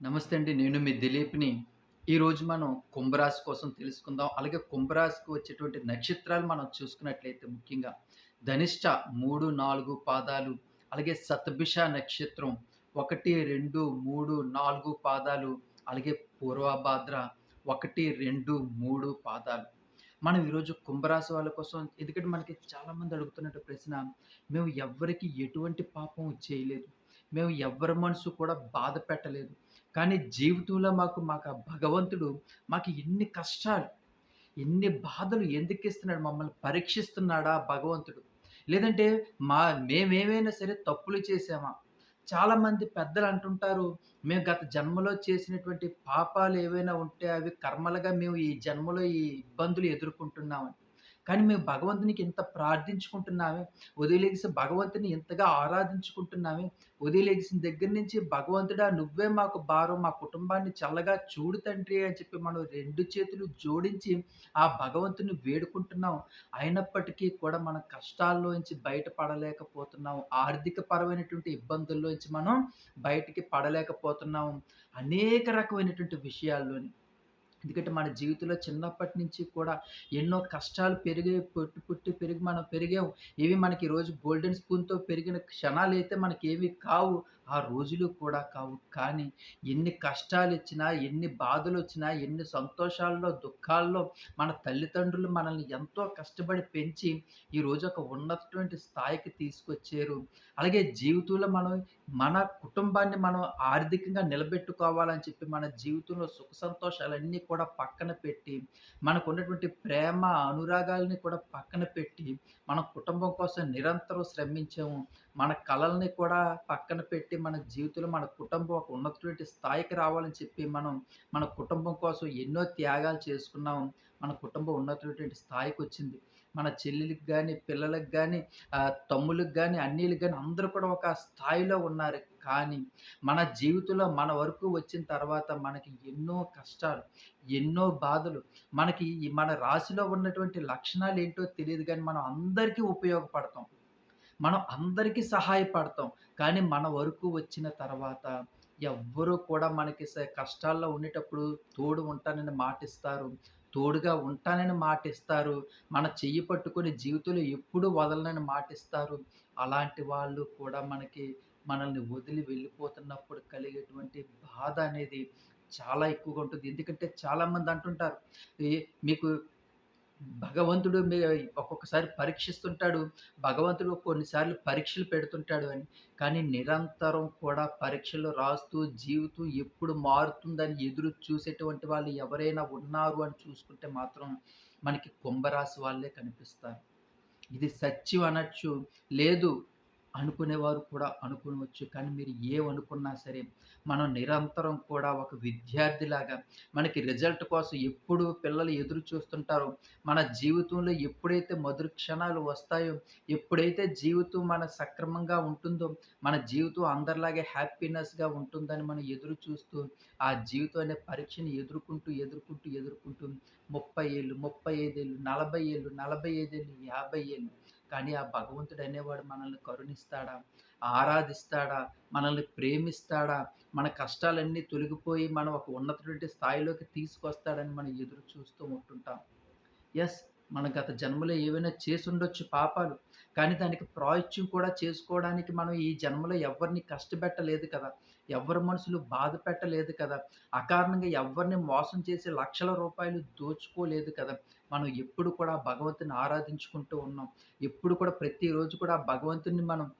నమస్తే అండి. నేను మీ దిలీప్‌ని. ఈరోజు మనం కుంభరాశి కోసం తెలుసుకుందాం. అలాగే కుంభరాశికి వచ్చేటువంటి నక్షత్రాలు మనం చూసుకున్నట్లయితే ముఖ్యంగా ధనిష్ట 3, 4 పాదాలు, అలాగే సతభిష నక్షత్రం 1, 2, 3, 4 పాదాలు, అలాగే పూర్వభాద్ర 1, 2, 3 పాదాలు. మనం ఈరోజు కుంభరాశి వాళ్ళ కోసం ఎందుకంటే మనకి చాలామంది అడుగుతున్నట్టు ప్రశ్న, మేము ఎవ్వరికీ ఎటువంటి పాపం చేయలేదు. మేము ఎవ్వరి మనసు కూడా బాధ పెట్టలేదు. కానీ జీవితంలో మాకు మాకు ఆ భగవంతుడు మాకు ఎన్ని కష్టాలు, ఎన్ని బాధలు ఎందుకు ఇస్తున్నాడు మమ్మల్ని పరీక్షిస్తున్నాడా భగవంతుడు? లేదంటే మా మేమేమైనా సరే తప్పులు చేసామా చాలామంది పెద్దలు అంటుంటారు, మేము గత జన్మలో చేసినటువంటి పాపాలు ఏవైనా ఉంటే అవి కర్మలుగా మేము ఈ జన్మలో ఈ ఇబ్బందులు ఎదుర్కొంటున్నామని. కానీ మేము భగవంతునికి ఇంత ప్రార్థించుకుంటున్నామే, ఉదయలేగిసి భగవంతుని ఇంతగా ఆరాధించుకుంటున్నామే, ఉదయలేగిసిన దగ్గర నుంచి భగవంతుడా నువ్వే మాకు భారం, మా కుటుంబాన్ని చల్లగా చూడు తండ్రి అని చెప్పి మనం రెండు చేతులు జోడించి ఆ భగవంతుని వేడుకుంటున్నాం. అయినప్పటికీ కూడా మన కష్టాల్లోంచి బయటపడలేకపోతున్నాం. ఆర్థిక పరమైనటువంటి ఇబ్బందుల్లోంచి మనం బయటికి పడలేకపోతున్నాం. అనేక రకమైనటువంటి విషయాల్లోని. ఎందుకంటే మన జీవితంలో చిన్నప్పటి నుంచి కూడా ఎన్నో కష్టాలు పెరిగి పుట్టి, పుట్టి పెరిగి మనం పెరిగాం. ఇవి మనకి ఈరోజు గోల్డెన్ స్పూన్‌తో పెరిగిన క్షణాలు అయితే మనకి ఏవి కావు. ఆ రోజులు కూడా కావు. కానీ ఎన్ని కష్టాలు ఇచ్చినా ఎన్ని బాధలు వచ్చినా ఎన్ని సంతోషాల్లో, దుఃఖాల్లో మన తల్లిదండ్రులు మనల్ని ఎంతో కష్టపడి పెంచి ఈరోజు ఒక ఉన్నతటువంటి స్థాయికి తీసుకొచ్చారు. అలాగే జీవితంలో మనం మన కుటుంబాన్ని మనం ఆర్థికంగా నిలబెట్టుకోవాలని చెప్పి మన జీవితంలో సుఖ సంతోషాలన్నీ కూడా పక్కన పెట్టి, మనకున్నటువంటి ప్రేమ, అనురాగాల్ని కూడా పక్కన పెట్టి, మన కుటుంబం కోసం నిరంతరం శ్రమించాము. మన కళల్ని కూడా పక్కన పెట్టి, మన జీవితంలో మన కుటుంబం ఒక ఉన్నతమైన స్థాయికి రావాలని చెప్పి మనం మన కుటుంబం కోసం ఎన్నో త్యాగాలు చేసుకున్నాం. మన కుటుంబం ఉన్నటువంటి స్థాయికి వచ్చింది మన చెల్లెలకి కానీ పిల్లలకు కానీ తమ్ములకు తమ్ముళ్ళకి గాని, అన్నీలకి కానీ అందరూ కూడా ఒక స్థాయిలో ఉన్నారు. కానీ మన జీవితంలో మన వరకు వచ్చిన తర్వాత మనకి ఎన్నో కష్టాలు, ఎన్నో బాధలు, మనకి మన రాశిలో ఉన్నటువంటి లక్షణాలు ఏంటో తెలియదు కానీ మనం అందరికీ ఉపయోగపడతాం. మనం అందరికీ సహాయపడతాం. కానీ మన వరకు వచ్చిన తర్వాత ఎవ్వరూ కూడా మనకి స కష్టాల్లో ఉండేటప్పుడు తోడు ఉంటానని మాటిస్తారు. తోడుగా ఉంటానని మాటిస్తారు. మన చెయ్యి పట్టుకుని జీవితంలో ఎప్పుడు వదలనని మాటిస్తారు. అలాంటి వాళ్ళు కూడా మనకి మనల్ని వదిలి వెళ్ళిపోతున్నప్పుడు కలిగేటువంటి బాధ అనేది చాలా ఎక్కువగా ఉంటుంది. ఎందుకంటే చాలామంది అంటుంటారు, మీకు భగవంతుడు మీ ఒక్కొక్కసారి పరీక్షిస్తుంటాడు. భగవంతుడు కొన్నిసార్లు పరీక్షలు పెడుతుంటాడు" అని. కానీ నిరంతరం కూడా పరీక్షలు రాస్తూ జీవితం ఎప్పుడు మారుతుందని ఎదురు చూసేటువంటి వాళ్ళు ఎవరైనా ఉన్నారు అని చూసుకుంటే మాత్రం మనకి కుంభరాశి వాళ్ళే కనిపిస్తారు. ఇది సత్యం అనొచ్చు. లేదు అనుకునేవారు కూడా అనుకోవచ్చు. కానీ మీరు ఏమనుకున్నా సరే, మనం నిరంతరం కూడా ఒక విద్యార్థిలాగా మనకి రిజల్ట్ కోసం ఎప్పుడు పిల్లలు ఎదురు చూస్తుంటారో, మన జీవితంలో ఎప్పుడైతే మధుర క్షణాలు వస్తాయో, ఎప్పుడైతే జీవితం మన సక్రమంగా ఉంటుందో, మన జీవితం అందరిలాగే హ్యాపీనెస్‌గా ఉంటుందని మనం ఎదురు చూస్తూ, ఆ జీవితం అనే పరీక్షని ఎదుర్కొంటూ, ఎదుర్కొంటూ, ఎదుర్కొంటూ 30 ఏళ్ళు, 35 ఏళ్ళు, 40 ఏళ్ళు, 45 ఏళ్ళు, 50 ఏళ్ళు కానీ ఆ భగవంతుడు అనేవాడు మనల్ని కరుణిస్తాడా? ఆరాధిస్తాడా? మనల్ని ప్రేమిస్తాడా? మన కష్టాలన్నీ తొలగిపోయి మనం ఒక ఉన్నతమైన స్థాయిలోకి తీసుకొస్తాడని మనం ఎదురు చూస్తూ ఉంటుంటాం. ఎస్ మన గత జన్మలో ఏవైనా చేసుండొచ్చు పాపాలు. కానీ దానికి ప్రాయత్యం కూడా చేసుకోవడానికి మనం ఈ జన్మలో ఎవరిని కష్టపెట్టలేదు కదా! ఎవరి మనసులు బాధ పెట్టలేదు కదా! అకారణంగా ఎవ్వరిని మోసం చేసి లక్షల రూపాయలు దోచుకోలేదు కదా! మనం ఎప్పుడు కూడా భగవంతుని ఆరాధించుకుంటూ ఉన్నాం. ఎప్పుడు కూడా ప్రతిరోజు కూడా భగవంతుని మనం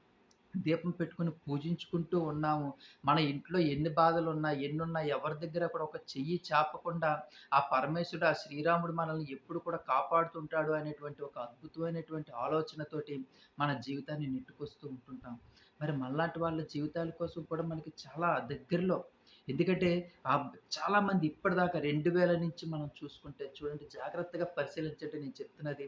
దీపం పెట్టుకొని పూజించుకుంటూ ఉన్నాము. మన ఇంట్లో ఎన్ని బాధలు ఉన్నా ఎన్ని ఉన్నా ఎవరి దగ్గర కూడా ఒక చెయ్యి చాపకుండా ఆ పరమేశ్వరుడు, ఆ శ్రీరాముడు మనల్ని ఎప్పుడు కూడా కాపాడుతుంటాడు అనేటువంటి ఒక అద్భుతమైనటువంటి ఆలోచనతోటి మన జీవితాన్ని నెట్టుకొస్తూ ఉంటుంటాం. మరి మళ్ళాంటి వాళ్ళ జీవితాల కోసం కూడా మనకి చాలా దగ్గరలో ఎందుకంటే ఆ చాలామంది ఇప్పటిదాకా 2000 నుంచి మనం చూసుకుంటే చూడండి జాగ్రత్తగా పరిశీలించండి నేను చెప్తున్నది.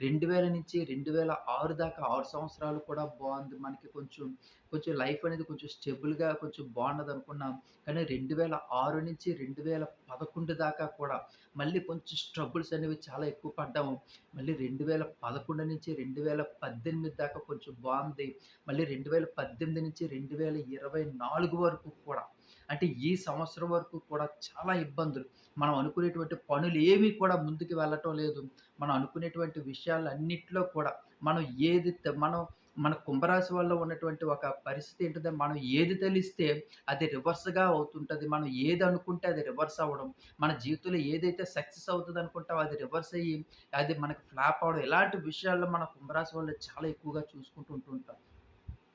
2000 నుంచి 2006 దాకా ఆరు సంవత్సరాలు కూడా బాగుంది మనకి కొంచెం, కొంచెం లైఫ్ అనేది కొంచెం స్టేబుల్‌గా కొంచెం బావున్నదనుకున్నాం. కానీ 2006 నుంచి 2011 దాకా కూడా మళ్ళీ కొంచెం స్ట్రగుల్స్ అనేవి చాలా ఎక్కువ పడ్డాము. మళ్ళీ 2011 నుంచి 2018 దాకా కొంచెం బాగుంది మళ్ళీ 2018 నుంచి 2024 వరకు కూడా అంటే ఈ సంవత్సరం వరకు కూడా చాలా ఇబ్బందులు. మనం అనుకునేటువంటి పనులు ఏమీ కూడా ముందుకు వెళ్ళటం లేదు. మనం అనుకునేటువంటి విషయాలన్నిట్లో కూడా మనం ఏది మనం మన కుంభరాశి వల్ల ఉన్నటువంటి ఒక పరిస్థితి ఏంటంటే మనం ఏది తెలిస్తే అది రివర్స్‌గా అవుతుంటుంది మనం ఏది అనుకుంటే అది రివర్స్ అవ్వడం. మన జీవితంలో ఏదైతే సక్సెస్ అవుతుంది అనుకుంటామో అది రివర్స్ అయ్యి అది మనకు ఫ్లాప్ అవ్వడం. ఇలాంటి విషయాల్లో మన కుంభరాశి వల్ల చాలా ఎక్కువగా చూసుకుంటూ ఉంటుంటాం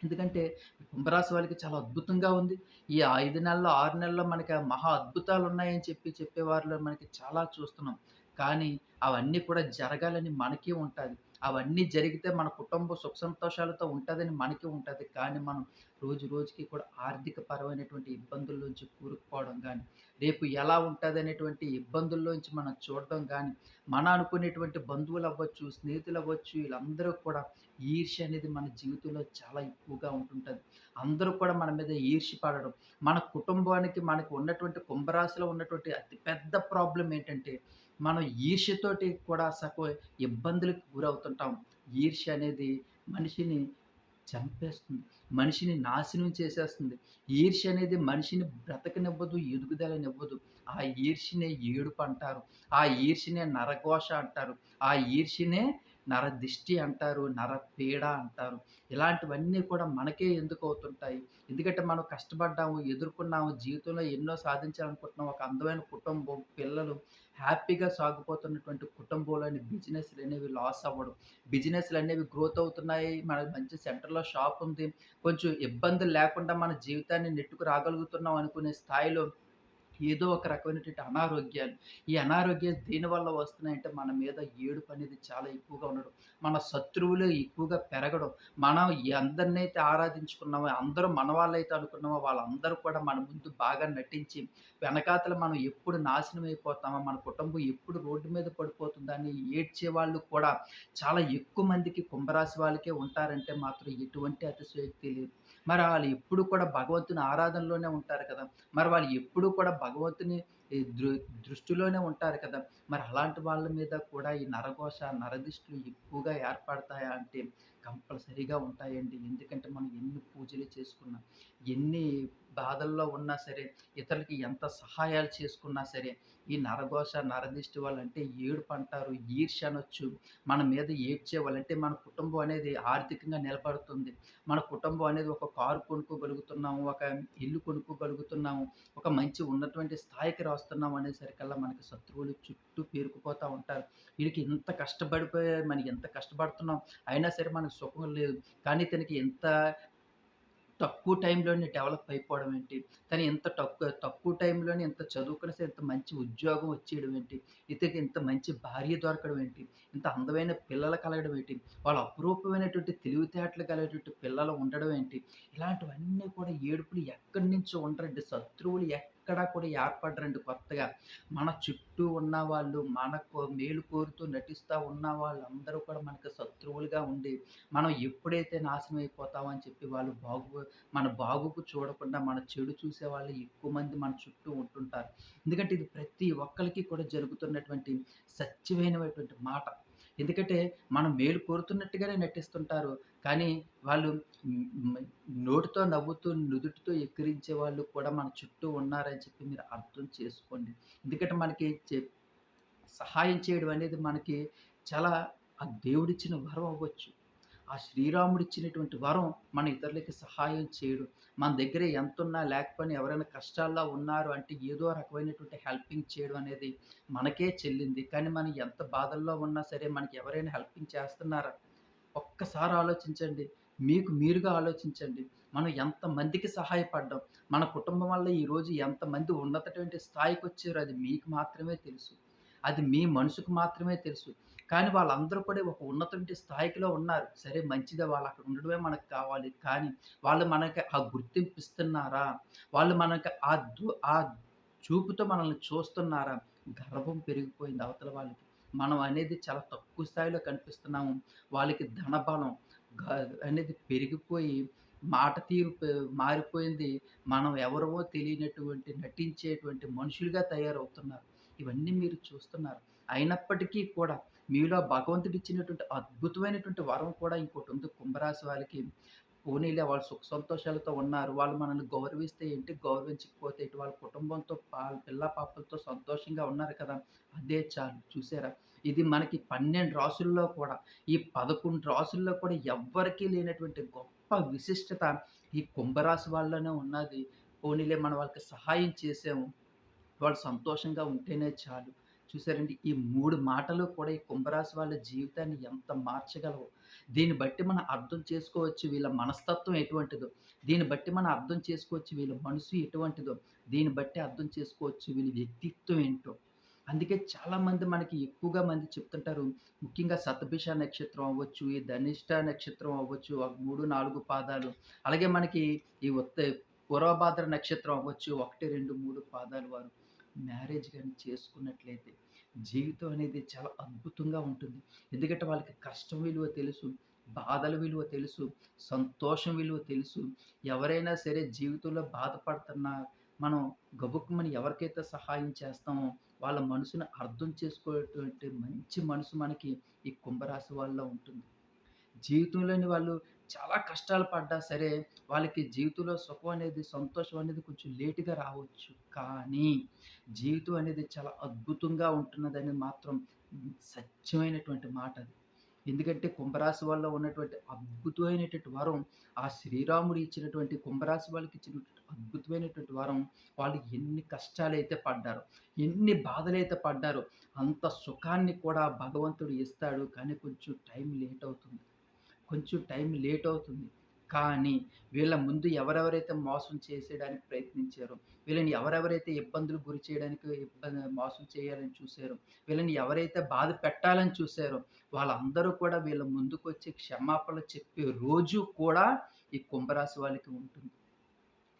ఎందుకంటే కుంభరాశి వాళ్ళకి చాలా అద్భుతంగా ఉంది. ఈ ఐదు నెలల్లో, ఆరు నెలల్లో మనకి మహా అద్భుతాలు ఉన్నాయని చెప్పి చెప్పేవారిలో మనకి చాలా చూస్తున్నాం. కానీ అవన్నీ కూడా జరగాలని మనకి ఉంటుంది అవన్నీ జరిగితే మన కుటుంబం సుఖ సంతోషాలతో ఉంటుందని మనకి ఉంటుంది కానీ మనం రోజు రోజుకి కూడా ఆర్థిక పరమైనటువంటి ఇబ్బందుల్లోంచి కూరుకుపోవడం కానీ రేపు ఎలా ఉంటదనేటువంటి ఇబ్బందుల్లోంచి మనం చూడడం కానీ మన అనుకునేటువంటి బంధువులు అవ్వచ్చు స్నేహితులు అవ్వచ్చు వీళ్ళందరూ కూడా ఈర్ష్య అనేది మన జీవితంలో చాలా ఎక్కువగా ఉంటుంటుంది అందరూ కూడా మన మీద ఈర్ష్య పడడం. మన కుటుంబానికి మనకు ఉన్నటువంటి కుంభరాశిలో ఉన్నటువంటి అతిపెద్ద ప్రాబ్లం ఏంటంటే, మనం ఈర్ష్యతోటి కూడా సగం ఇబ్బందులకు గురవుతుంటాం. ఈర్ష్య అనేది మనిషిని చంపేస్తుంది. మనిషిని నాశనం చేసేస్తుంది. ఈర్ష అనేది మనిషిని బ్రతకనివ్వదు, ఎదుగుదలనివ్వదు. ఆ ఈర్ష్యనే ఏడుపంటారు. ఆ ఈర్షనే నరఘోష అంటారు. ఆ ఈర్షనే నరదిష్టి అంటారు. నరపీడ అంటారు. ఇలాంటివన్నీ కూడా మనకే ఎందుకు అవుతుంటాయి? ఎందుకంటే మనం కష్టపడ్డాము, ఎదుర్కొన్నాము, జీవితంలో ఎన్నో సాధించాలనుకుంటున్నాం. ఒక అందమైన కుటుంబం, పిల్లలు హ్యాపీగా సాగిపోతున్నటువంటి కుటుంబంలోని బిజినెస్లు అనేవి లాస్ అవ్వడం. బిజినెస్లు అనేవి గ్రోత్ అవుతున్నాయి. మనకు మంచి సెంటర్‌లో షాప్ ఉంది. కొంచెం ఇబ్బందులు లేకుండా మన జీవితాన్ని నెట్టుకు రాగలుగుతున్నాం అనుకునే స్థాయిలో ఏదో ఒక రకమైనటువంటి అనారోగ్యాలు. ఈ అనారోగ్యాలు దేనివల్ల వస్తున్నాయంటే మన మీద ఏడుపనేది చాలా ఎక్కువగా ఉండడం. మన శత్రువులు ఎక్కువగా పెరగడం. మనం అందరినైతే ఆరాధించుకున్నామో, అందరూ మన వాళ్ళైతే అనుకున్నామో వాళ్ళందరూ కూడా మన ముందు బాగా నటించి, వెనకాతల మనం ఎప్పుడు నాశనం అయిపోతామో, మన కుటుంబం ఎప్పుడు రోడ్డు మీద పడిపోతుందని ఏడ్చే వాళ్ళు కూడా చాలా ఎక్కువ మందికి కుంభరాశి వాళ్ళకే ఉంటారంటే మాత్రం ఎటువంటి అతిశయోక్తి లేదు. మరి వాళ్ళు ఎప్పుడు కూడా భగవంతుని ఆరాధనలోనే ఉంటారు కదా! మరి వాళ్ళు ఎప్పుడూ కూడా భగవంతుని దృ దృష్టిలోనే ఉంటారు కదా! మరి అలాంటి వాళ్ళ మీద కూడా ఈ నరఘోష, నరదిష్టులు ఎక్కువగా ఏర్పడతాయా అంటే కంపల్సరీగా ఉంటాయండి. ఎందుకంటే మనం ఎన్ని పూజలు చేసుకున్నా, ఎన్ని బాధల్లో ఉన్నా సరే, ఇతరులకి ఎంత సహాయాలు చేసుకున్నా సరే, ఈ నరఘోష, నరదిష్టి వాళ్ళంటే ఏడుపంటారు, ఈర్ష్య అనొచ్చు. మన మీద ఏడ్చే వాళ్ళంటే మన కుటుంబం అనేది ఆర్థికంగా నిలబడుతుంది. మన కుటుంబం అనేది ఒక కారు కొనుక్కోగలుగుతున్నాము, ఒక ఇల్లు కొనుక్కోగలుగుతున్నాము, ఒక మంచి ఉన్నటువంటి స్థాయికి రాస్తున్నాం అనేసరికల్లా మనకి శత్రువులు చుట్టూ పేరుకుపోతూ ఉంటారు. వీడికి ఎంత కష్టపడిపోయి మనకి ఎంత కష్టపడుతున్నాం, అయినా సరే మనకు సుఖం లేదు. కానీ తనకి ఇంత తక్కువ టైంలోనే డెవలప్ అయిపోవడం ఏంటి? తను ఇంత తక్కువ తక్కువ టైంలోనే ఇంత చదువుకుని ఇంత మంచి ఉద్యోగం వచ్చేయడం ఏంటి? ఇతనికి ఇంత మంచి భార్య దొరకడం ఏంటి? ఇంత అందమైన పిల్లలు కలగడం ఏంటి? వాళ్ళు అపురూపమైనటువంటి తెలివితేటలు కలిగేటువంటి పిల్లలు ఉండడం ఏంటి? ఇలాంటివన్నీ కూడా ఏడుపులు ఎక్కడి నుంచో ఉండరండి. శత్రువులు ఎక్కడ కూడా ఏర్పడరండి కొత్తగా. మన చుట్టూ ఉన్న వాళ్ళు మనకు మేలు కోరుతూ నటిస్తూ ఉన్న వాళ్ళందరూ కూడా మనకు శత్రువులుగా ఉండి, మనం ఎప్పుడైతే నాశనం అయిపోతామని చెప్పి వాళ్ళు బాగు మన బాగుకు చూడకుండా మన చెడు చూసే వాళ్ళు ఎక్కువ మంది మన చుట్టూ ఉంటుంటారు. ఎందుకంటే ఇది ప్రతి ఒక్కరికి కూడా జరుగుతున్నటువంటి సత్యమైనటువంటి మాట. ఎందుకంటే మనం మేలు కోరుతున్నట్టుగానే నటిస్తుంటారు. కానీ వాళ్ళు నోటితో నవ్వుతూ, నుదుటితో ఎక్కిరించే వాళ్ళు కూడా మన చుట్టూ ఉన్నారని చెప్పి మీరు అర్థం చేసుకోండి. ఎందుకంటే మనకి చె సహాయం చేయడం అనేది మనకి చాలా ఆ దేవుడిచ్చిన వరం అవ్వచ్చు. ఆ శ్రీరాముడు ఇచ్చినటువంటి వరం మన ఇతరులకి సహాయం చేయడం. మన దగ్గర ఎంత ఉన్నా లేకపోయినా ఎవరైనా కష్టాల్లో ఉన్నారు అంటే ఏదో రకమైనటువంటి హెల్పింగ్ చేయడం అనేది మనకే చెల్లింది. కానీ మనం ఎంత బాధల్లో ఉన్నా సరే మనకి ఎవరైనా హెల్పింగ్ చేస్తున్నారా? ఒక్కసారి ఆలోచించండి. మీకు మీరుగా ఆలోచించండి. మనం ఎంతమందికి సహాయపడ్డాం. మన కుటుంబం వల్ల ఈరోజు ఎంతమంది ఉన్నతటువంటి స్థాయికి వచ్చారో అది మీకు మాత్రమే తెలుసు. అది మీ మనసుకు మాత్రమే తెలుసు. కానీ వాళ్ళందరూ కూడా ఒక ఉన్నతమైన స్థాయికిలో ఉన్నారు. సరే మంచిదే వాళ్ళక్కడ ఉండడమే మనకు కావాలి. కానీ వాళ్ళు మనకి ఆ గుర్తింపు ఇస్తున్నారా? వాళ్ళు మనకి ఆ దూ ఆ చూపుతో మనల్ని చూస్తున్నారా? గర్వం పెరిగిపోయింది అవతల వాళ్ళకి. మనం అనేది చాలా తక్కువ స్థాయిలో కనిపిస్తున్నాము. వాళ్ళకి ధనబలం అనేది పెరిగిపోయి మాట తీరు మారిపోయింది. మనం ఎవరో తెలియనటువంటి నటించేటువంటి మనుషులుగా తయారవుతున్నారు. ఇవన్నీ మీరు చూస్తున్నారు. అయినప్పటికీ కూడా మీలో భగవంతుడిచ్చినటువంటి అద్భుతమైనటువంటి వరం కూడా ఇంకోటుంది కుంభరాశి వాళ్ళకి. పోనీలే వాళ్ళు సుఖ సంతోషాలతో ఉన్నారు. వాళ్ళు మనల్ని గౌరవిస్తే ఏంటి, గౌరవించకపోతే ఇటు వాళ్ళ కుటుంబంతో పా పిల్ల పాపలతో సంతోషంగా ఉన్నారు కదా! అదే చాలు. చూసారా? ఇది మనకి 12 రాసుల్లో కూడా, ఈ 11 రాసుల్లో కూడా ఎవ్వరికీ లేనటువంటి గొప్ప విశిష్టత ఈ కుంభరాశి వాళ్ళలోనే ఉన్నది. పోనీలే మనం వాళ్ళకి సహాయం చేసాము. వాళ్ళు సంతోషంగా ఉంటేనే చాలు. చూసారండి ఈ మూడు మాటలు కూడా ఈ కుంభరాశి వాళ్ళ జీవితాన్ని ఎంత మార్చగలవు దీన్ని బట్టి మనం అర్థం చేసుకోవచ్చు వీళ్ళ మనస్తత్వం ఎటువంటిదో. దీన్ని బట్టి మనం అర్థం చేసుకోవచ్చు వీళ్ళ మనసు ఎటువంటిదో. దీన్ని బట్టి అర్థం చేసుకోవచ్చు వీళ్ళ వ్యక్తిత్వం ఏంటో. అందుకే చాలామంది మనకి ఎక్కువగా మంది చెప్తుంటారు. ముఖ్యంగా సతభిష నక్షత్రం అవ్వచ్చు, ఈ ధనిష్ట నక్షత్రం అవ్వచ్చు, ఒక మూడు నాలుగు పాదాలు. అలాగే మనకి ఈ ఉత్త పూర్వభాద్ర నక్షత్రం అవ్వచ్చు. ఒకటి రెండు మూడు పాదాలు వారు మ్యారేజ్ కానీ చేసుకున్నట్లయితే జీవితం అనేది చాలా అద్భుతంగా ఉంటుంది. ఎందుకంటే వాళ్ళకి కష్టం విలువ తెలుసు. బాధల విలువ తెలుసు. సంతోషం విలువ తెలుసు. ఎవరైనా సరే జీవితంలో బాధపడుతున్నా మనం గబుక్కుమని ఎవరికైతే సహాయం చేస్తామో వాళ్ళ మనసుని అర్థం చేసుకునేటువంటి మంచి మనసు మనకి ఈ కుంభరాశి వాళ్ళలో ఉంటుంది. జీవితంలోని వాళ్ళు చాలా కష్టాలు పడ్డా సరే, వాళ్ళకి జీవితంలో సుఖం అనేది, సంతోషం అనేది కొంచెం లేటుగా రావచ్చు. కానీ జీవితం అనేది చాలా అద్భుతంగా ఉంటున్నదని మాత్రం సత్యమైనటువంటి మాట అది. ఎందుకంటే కుంభరాశి వల్ల ఉన్నటువంటి అద్భుతమైనటువంటి వరం, ఆ శ్రీరాముడు ఇచ్చినటువంటి కుంభరాశి వాళ్ళకి ఇచ్చినటువంటి అద్భుతమైనటువంటి వరం, వాళ్ళు ఎన్ని కష్టాలైతే పడ్డారు ఎన్ని బాధలైతే పడ్డారో, అంత సుఖాన్ని కూడా భగవంతుడు ఇస్తాడు. కానీ కొంచెం టైం లేట్ అవుతుంది. కొంచెం టైం లేట్ అవుతుంది. కానీ వీళ్ళ ముందు ఎవరెవరైతే మోసం చేసేయడానికి ప్రయత్నించారో, వీళ్ళని ఎవరెవరైతే ఇబ్బందులు గురి చేయడానికి ఇబ్బంది మోసం చేయాలని చూసారో, వీళ్ళని ఎవరైతే బాధ పెట్టాలని చూశారో వాళ్ళందరూ కూడా వీళ్ళ ముందుకు వచ్చే క్షమాపణలు చెప్పే రోజు కూడా ఈ కుంభరాశి వాళ్ళకి ఉంటుంది.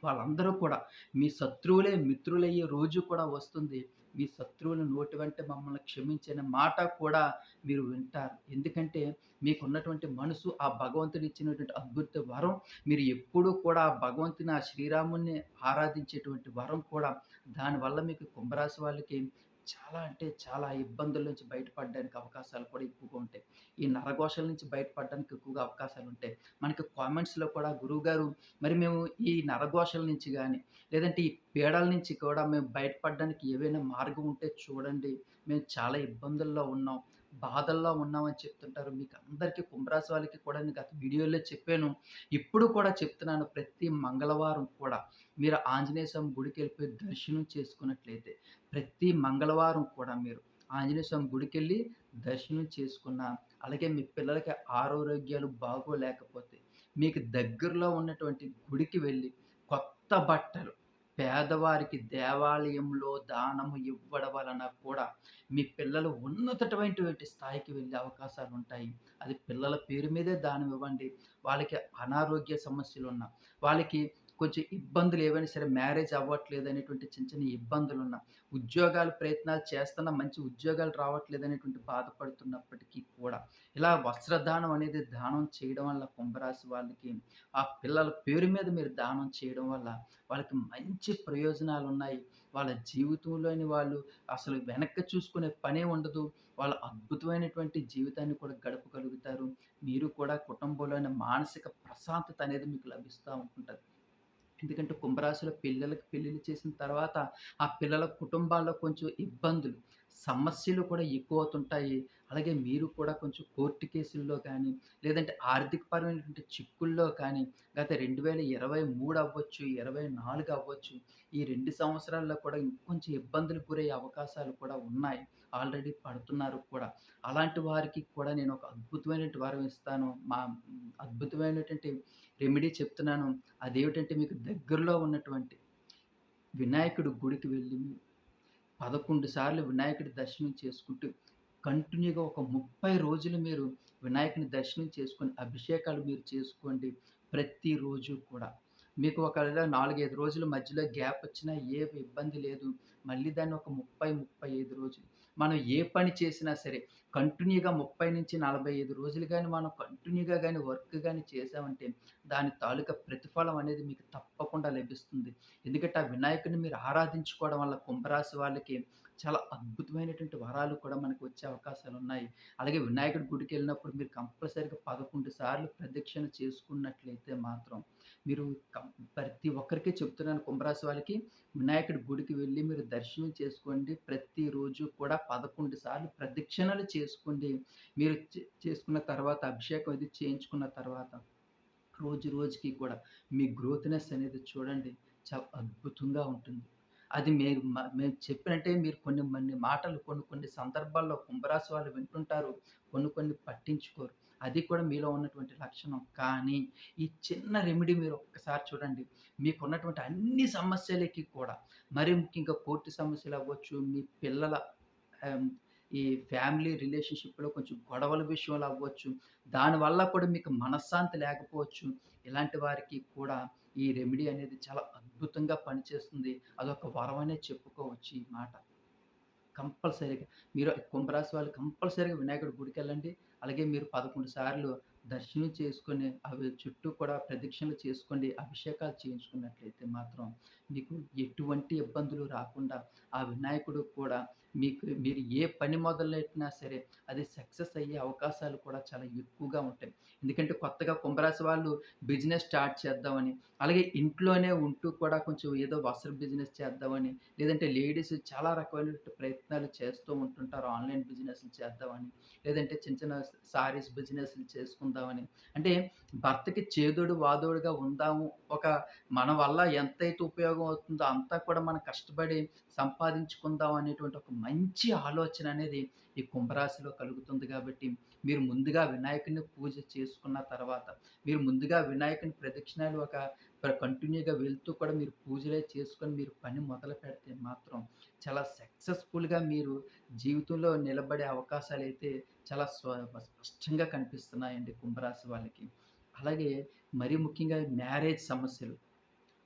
వాళ్ళందరూ కూడా మీ శత్రువులే మిత్రులయ్యే రోజు కూడా వస్తుంది. మీ శత్రువుల నోటి వెంట మమ్మల్ని క్షమించిన మాట కూడా మీరు వింటారు. ఎందుకంటే మీకున్నటువంటి మనసు ఆ భగవంతుడు ఇచ్చినటువంటి అద్భుత వరం. మీరు ఎప్పుడూ కూడా ఆ భగవంతుని, ఆ శ్రీరాముడిని ఆరాధించేటువంటి వరం కూడా దానివల్ల మీకు కుంభరాశి వాళ్ళకి చాలా అంటే చాలా ఇబ్బందుల నుంచి బయటపడడానికి అవకాశాలు కూడా ఎక్కువగా ఉంటాయి. ఈ నరఘోషల నుంచి బయటపడడానికి ఎక్కువగా అవకాశాలు ఉంటాయి మనకి కామెంట్స్‌లో కూడా గురువుగారు మరి మేము ఈ నరఘోషల నుంచి కానీ లేదంటే ఈ పీడల నుంచి కూడా మేము బయటపడడానికి ఏవైనా మార్గం ఉంటే చూడండి. మేము చాలా ఇబ్బందుల్లో ఉన్నాం. బాధల్లో ఉన్నామని చెప్తుంటారు. మీకు అందరికీ కుంభరాశి వాళ్ళకి కూడా నేను గత వీడియోలో చెప్పాను. ఇప్పుడు కూడా చెప్తున్నాను. ప్రతి మంగళవారం కూడా మీరు ఆంజనేయ స్వామి గుడికెళ్ళిపోయి దర్శనం చేసుకున్నట్లయితే, ప్రతి మంగళవారం కూడా మీరు ఆంజనేయ స్వామి గుడికెళ్ళి దర్శనం చేసుకున్న, అలాగే మీ పిల్లలకి ఆరోగ్యాలు బాగోలేకపోతే, మీకు దగ్గరలో ఉన్నటువంటి గుడికి వెళ్ళి కొత్త బట్టలు పేదవారికి దేవాలయంలో దానము ఇవ్వడం వలన కూడా మీ పిల్లలు ఉన్నతమైనటువంటి స్థాయికి వెళ్ళే అవకాశాలు ఉంటాయి అది పిల్లల పేరు మీదే దానం ఇవ్వండి. వాళ్ళకి అనారోగ్య సమస్యలు ఉన్న వాళ్ళకి కొంచెం ఇబ్బందులు ఏవైనా సరే మ్యారేజ్ అవ్వట్లేదు అనేటువంటి చిన్న చిన్న ఇబ్బందులు ఉన్న ఉద్యోగాలు ప్రయత్నాలు చేస్తున్నా మంచి ఉద్యోగాలు రావట్లేదు అనేటువంటి బాధపడుతున్నప్పటికీ కూడా, ఇలా వస్త్రదానం అనేది దానం చేయడం వల్ల కుంభరాశి వాళ్ళకి ఆ పిల్లల పేరు మీద మీరు దానం చేయడం వల్ల వాళ్ళకి మంచి ప్రయోజనాలు ఉన్నాయి వాళ్ళ జీవితంలోని వాళ్ళు అసలు వెనక్కి చూసుకునే పనే ఉండదు. వాళ్ళ అద్భుతమైనటువంటి జీవితాన్ని కూడా గడపగలుగుతారు. మీరు కూడా కుటుంబంలోని మానసిక ప్రశాంతత అనేది మీకు లభిస్తూ ఉంటది. ఎందుకంటే కుంభరాశిలో పిల్లలకు పెళ్ళిళ్ళు చేసిన తర్వాత, ఆ పిల్లల కుటుంబాల్లో కొంచెం ఇబ్బందులు, సమస్యలు కూడా ఎక్కువ అవుతుంటాయి అలాగే మీరు కూడా కొంచెం కోర్టు కేసుల్లో కానీ, లేదంటే ఆర్థికపరమైనటువంటి చిక్కుల్లో కానీ, గత 2023 అవ్వచ్చు, 24 అవ్వచ్చు, ఈ రెండు సంవత్సరాల్లో కూడా ఇంకొంచెం ఇబ్బందులు గురయ్యే అవకాశాలు కూడా ఉన్నాయి. ఆల్రెడీ పడుతున్నారు కూడా. అలాంటి వారికి కూడా నేను ఒక అద్భుతమైనటువంటి వరం ఇస్తాను. మా అద్భుతమైనటువంటి రెమెడీ చెప్తున్నాను. అదేమిటంటే మీకు దగ్గరలో ఉన్నటువంటి వినాయకుడు గుడికి వెళ్ళి పదకొండు సార్లు వినాయకుడి దర్శనం చేసుకుంటూ, కంటిన్యూగా ఒక 30 రోజులు మీరు వినాయకుని దర్శనం చేసుకొని, అభిషేకాలు మీరు చేసుకోండి. ప్రతిరోజు కూడా. మీకు ఒకవేళ 4, 5 రోజుల మధ్యలో గ్యాప్ వచ్చినా ఏ ఇబ్బంది లేదు. మళ్ళీ దాన్ని ఒక 30, 35 రోజులు మనం ఏ పని చేసినా సరే కంటిన్యూగా 30-45 రోజులు కానీ మనం కంటిన్యూగా కానీ వర్క్ కానీ చేశామంటే దాని తాలూకా ప్రతిఫలం అనేది మీకు తప్పకుండా లభిస్తుంది. ఎందుకంటే ఆ వినాయకుడిని మీరు ఆరాధించుకోవడం వల్ల కుంభరాశి వాళ్ళకి చాలా అద్భుతమైనటువంటి వరాలు కూడా మనకు వచ్చే అవకాశాలు ఉన్నాయి అలాగే వినాయకుడి గుడికి వెళ్ళినప్పుడు మీరు కంపల్సరీగా 11 సార్లు ప్రదక్షిణ చేసుకున్నట్లయితే మాత్రం మీరు ప్రతి ఒక్కరికి చెప్తున్నాను కుంభరాశి వాళ్ళకి వినాయకుడి గుడికి వెళ్ళి మీరు దర్శనం చేసుకోండి. ప్రతిరోజు కూడా 11 సార్లు ప్రదక్షిణలు చేసుకోండి. మీరు చేసుకున్న తర్వాత అభిషేకం అది చేయించుకున్న తర్వాత రోజు రోజుకి కూడా మీ గ్రోత్‌నెస్ అనేది చూడండి చాలా అద్భుతంగా ఉంటుంది. అది మీరు మేము చెప్పినట్టే మీరు కొన్ని కొన్ని మాటలు కొన్ని కొన్ని సందర్భాల్లో కుంభరాశి వాళ్ళు వింటుంటారు. కొన్ని కొన్ని పట్టించుకోరు. అది కూడా మీలో ఉన్నటువంటి లక్షణం. కానీ ఈ చిన్న రెమెడీ మీరు ఒక్కసారి చూడండి. మీకున్నటువంటి అన్ని సమస్యలకి కూడా మరి ముఖ్యంగా కోర్టు సమస్యలవ్వచ్చు, మీ పిల్లల ఈ ఫ్యామిలీ రిలేషన్‌షిప్‌లో కొంచెం గొడవల విషయంలో అవ్వచ్చు, దానివల్ల కూడా మీకు మనశ్శాంతి లేకపోవచ్చు. ఇలాంటి వారికి కూడా ఈ రెమెడీ అనేది చాలా అద్భుతంగా పనిచేస్తుంది. అదొక వరం అనే చెప్పుకోవచ్చు ఈ మాట. కంపల్సరీగా మీరు కుంభరాశి వాళ్ళు కంపల్సరీగా వినాయకుడి గుడికి వెళ్ళండి అలాగే మీరు 11 సార్లు దర్శనం చేసుకొని, అవి చుట్టూ కూడా ప్రదక్షిణలు చేసుకోండి. అభిషేకాలు చేయించుకున్నట్లయితే మాత్రం మీకు ఎటువంటి ఇబ్బందులు రాకుండా ఆ వినాయకుడు కూడా మీకు మీరు ఏ పని మొదలెట్టినా సరే అది సక్సెస్ అయ్యే అవకాశాలు కూడా చాలా ఎక్కువగా ఉంటాయి. ఎందుకంటే కొత్తగా కుంభరాశి వాళ్ళు బిజినెస్ స్టార్ట్ చేద్దామని, అలాగే ఇంట్లోనే ఉంటూ కూడా కొంచెం ఏదో వస్త్ర బిజినెస్ చేద్దామని, లేదంటే లేడీస్ చాలా రకమైనటువంటి ప్రయత్నాలు చేస్తూ ఉంటుంటారు. ఆన్‌లైన్ బిజినెస్‌లు చేద్దామని, లేదంటే చిన్న చిన్న సారీస్ బిజినెస్‌లు చేసుకుందామని. అంటే భర్తకి చేదోడు వాదోడుగా ఉందాము. ఒక మన వల్ల ఎంతైతే ఉపయోగం అవుతుందో అంతా కూడా మనం కష్టపడి సంపాదించుకుందాం అనేటువంటి ఒక మంచి ఆలోచన అనేది ఈ కుంభరాశిలో కలుగుతుంది కాబట్టి, మీరు ముందుగా వినాయకుడిని పూజ చేసుకున్న తర్వాత, మీరు ముందుగా వినాయకుని ప్రదక్షిణాలు ఒక కంటిన్యూగా వెళ్తూ కూడా మీరు పూజలే చేసుకొని మీరు పని మొదలుపెడితే మాత్రం చాలా సక్సెస్‌ఫుల్‌గా మీరు జీవితంలో నిలబడే అవకాశాలు అయితే చాలా స్వ స్పష్టంగా కనిపిస్తున్నాయండి కుంభరాశి వాళ్ళకి. అలాగే మరీ ముఖ్యంగా మ్యారేజ్ సమస్యలు.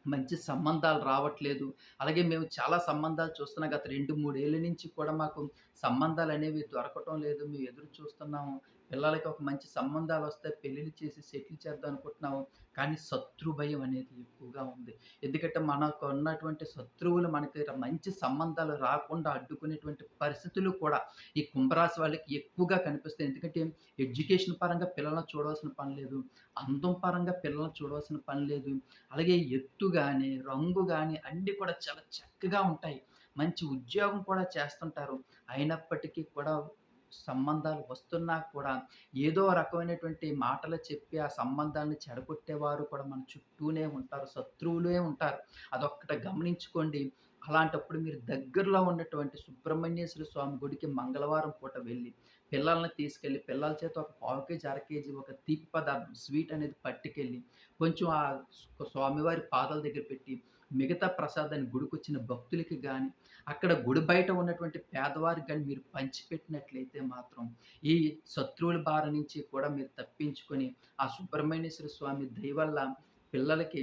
మంచి సంబంధాలు రావట్లేదు. అలాగే మేము చాలా సంబంధాలు చూస్తున్నాం. గత రెండు మూడేళ్ళ నుంచి కూడా మాకు సంబంధాలు అనేవి దొరకటం లేదు. మేము ఎదురు చూస్తున్నాము. పిల్లలకి ఒక మంచి సంబంధాలు వస్తే పెళ్ళిళ్ళు చేసి సెటిల్ చేద్దాం అనుకుంటున్నాము. కానీ శత్రు భయం అనేది ఎక్కువగా ఉంది. ఎందుకంటే మనకు ఉన్నటువంటి శత్రువులు మనకి మంచి సంబంధాలు రాకుండా అడ్డుకునేటువంటి పరిస్థితులు కూడా ఈ కుంభరాశి వాళ్ళకి ఎక్కువగా కనిపిస్తాయి. ఎందుకంటే ఎడ్యుకేషన్ పరంగా పిల్లల్ని చూడవలసిన పని లేదు. అందం పరంగా పిల్లల్ని చూడవలసిన పని లేదు. అలాగే ఎత్తు కానీ రంగు కానీ అన్నీ కూడా చాలా చక్కగా ఉంటాయి. మంచి ఉద్యోగం కూడా చేస్తుంటారు. అయినప్పటికీ కూడా సంబంధాలు వస్తున్నా కూడా ఏదో రకమైనటువంటి మాటలు చెప్పి ఆ సంబంధాన్ని చెడగొట్టేవారు కూడా మన చుట్టూనే ఉంటారు. శత్రువులే ఉంటారు. అదొక్కటి గమనించుకోండి. అలాంటప్పుడు మీరు దగ్గరలో ఉన్నటువంటి సుబ్రహ్మణ్యేశ్వర స్వామి గుడికి మంగళవారం పూట వెళ్ళి, పిల్లల్ని తీసుకెళ్ళి, పిల్లల చేత ఒక పావు కేజీ, అర కేజీ ఒక తీపి పదార్థం స్వీట్ అనేది పట్టుకెళ్ళి, కొంచెం ఆ స్వామివారి పాదాల దగ్గర పెట్టి, మిగతా ప్రసాదాన్ని గుడికొచ్చిన భక్తులకి కానీ అక్కడ గుడి బయట ఉన్నటువంటి పేదవారికి కానీ మీరు పంచిపెట్టినట్లయితే మాత్రం, ఈ శత్రువుల బారి నుంచి కూడా మీరు తప్పించుకొని, ఆ సుబ్రహ్మణ్యేశ్వర స్వామి దయవల్ల పిల్లలకి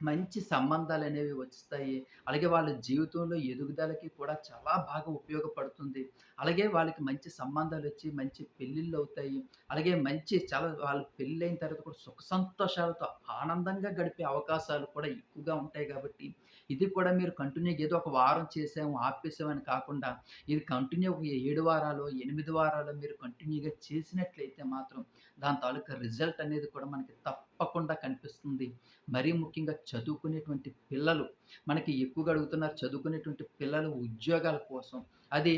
మంచి సంబంధాలు అనేవి వస్తాయి. అలాగే వాళ్ళ జీవితంలో ఎదుగుదలకి కూడా చాలా బాగా ఉపయోగపడుతుంది. అలాగే వాళ్ళకి మంచి సంబంధాలు వచ్చి మంచి పెళ్ళిళ్ళు అవుతాయి అలాగే మంచి చాలా వాళ్ళు పెళ్ళైన తర్వాత కూడా సుఖ సంతోషాలతో ఆనందంగా గడిపే అవకాశాలు కూడా ఎక్కువగా ఉంటాయి కాబట్టి, ఇది కూడా మీరు కంటిన్యూగా ఏదో ఒక వారం చేసాము, ఆపేసామని కాకుండా, ఇది కంటిన్యూ ఒక 7 వారాలో, 8 వారాలో మీరు కంటిన్యూగా చేసినట్లయితే మాత్రం, దాని తాలూకా రిజల్ట్ అనేది కూడా మనకి తప్పకుండా కనిపిస్తుంది. మరీ ముఖ్యంగా చదువుకునేటువంటి పిల్లలు, మనకి ఎక్కువగా అడుగుతున్నారు చదువుకునేటువంటి పిల్లలు ఉద్యోగాల కోసం. అది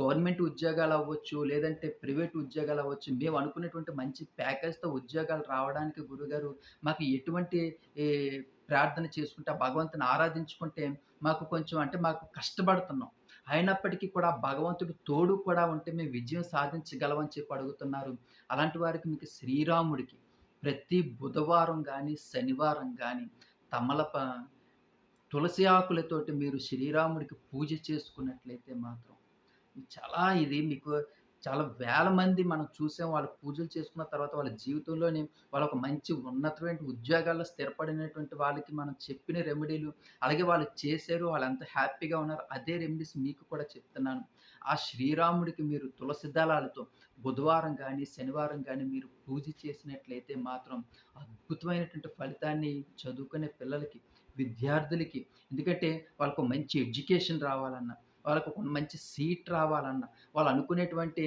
గవర్నమెంట్ ఉద్యోగాలు అవ్వచ్చు లేదంటే ప్రైవేట్ ఉద్యోగాలు అవ్వచ్చు మేము అనుకునేటువంటి మంచి ప్యాకేజ్‌తో ఉద్యోగాలు రావడానికి గురువుగారు మాకు ఎటువంటి ప్రార్థన చేసుకుంటే, భగవంతుని ఆరాధించుకుంటే మాకు కొంచెం అంటే మాకు కష్టపడుతున్నాం. అయినప్పటికీ కూడా భగవంతుడు తోడు కూడా ఉంటే మేము విజయం సాధించగలమని చెప్పి అడుగుతున్నారు. అలాంటి వారికి మీకు శ్రీరాముడికి ప్రతి బుధవారం కానీ శనివారం కానీ తమలప తులసి ఆకులతోటి మీరు శ్రీరాముడికి పూజ చేసుకున్నట్లయితే మాత్రం చాలా ఇది మీకు చాలా వేల మంది మనం చూసాం. వాళ్ళు పూజలు చేసుకున్న తర్వాత వాళ్ళ జీవితంలోని వాళ్ళ ఒక మంచి ఉన్నతమైన ఉద్యోగాల్లో స్థిరపడినటువంటి వాళ్ళకి మనం చెప్పిన రెమెడీలు, అలాగే వాళ్ళు చేశారు. వాళ్ళు ఎంత హ్యాపీగా ఉన్నారు. అదే రెమెడీస్ మీకు కూడా చెప్తున్నాను. ఆ శ్రీరాముడికి మీరు తులసి దళాలతో బుధవారం కానీ శనివారం కానీ మీరు పూజ చేసినట్లయితే మాత్రం అద్భుతమైనటువంటి ఫలితాన్ని చదువుకునే పిల్లలకి, విద్యార్థులకి ఎందుకంటే వాళ్ళకు మంచి ఎడ్యుకేషన్ రావాలన్నా, వాళ్ళకు ఒక మంచి సీట్ రావాలన్నా, వాళ్ళు అనుకునేటువంటి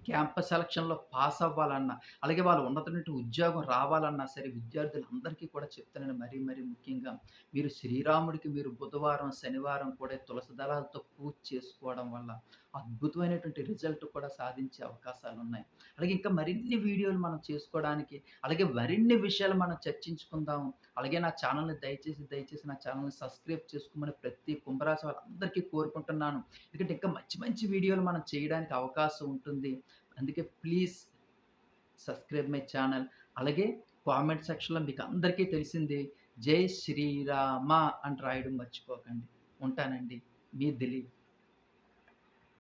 క్యాంపస్ సెలక్షన్‌లో పాస్ అవ్వాలన్నా, అలాగే వాళ్ళు ఉన్నతమైన ఉద్యోగం రావాలన్నా సరే విద్యార్థులందరికీ కూడా చెప్తున్నాను మరీ మరీ ముఖ్యంగా మీరు శ్రీరాముడికి మీరు బుధవారం, శనివారం కూడా తులసి దళాలతో పూజ చేసుకోవడం వల్ల అద్భుతమైనటువంటి రిజల్ట్ కూడా సాధించే అవకాశాలు ఉన్నాయి అలాగే ఇంకా మరిన్ని వీడియోలు మనం చేసుకోవడానికి, అలాగే మరిన్ని విషయాలు మనం చర్చించుకుందాం. అలాగే నా ఛానల్‌ని దయచేసి, దయచేసి నా ఛానల్‌ని సబ్స్క్రైబ్ చేసుకోమని ప్రతి కుంభరాశి వాళ్ళందరికీ కోరుకుంటున్నాను. ఎందుకంటే ఇంకా మంచి మంచి వీడియోలు మనం చేయడానికి అవకాశం ఉంటుంది. అందుకే ప్లీజ్ సబ్స్క్రైబ్ మై ఛానల్. అలాగే కామెంట్ సెక్షన్‌లో మీకు అందరికీ తెలిసింది జై శ్రీరామ అని రాయడం మర్చిపోకండి. ఉంటానండి. మీ దిలీప్.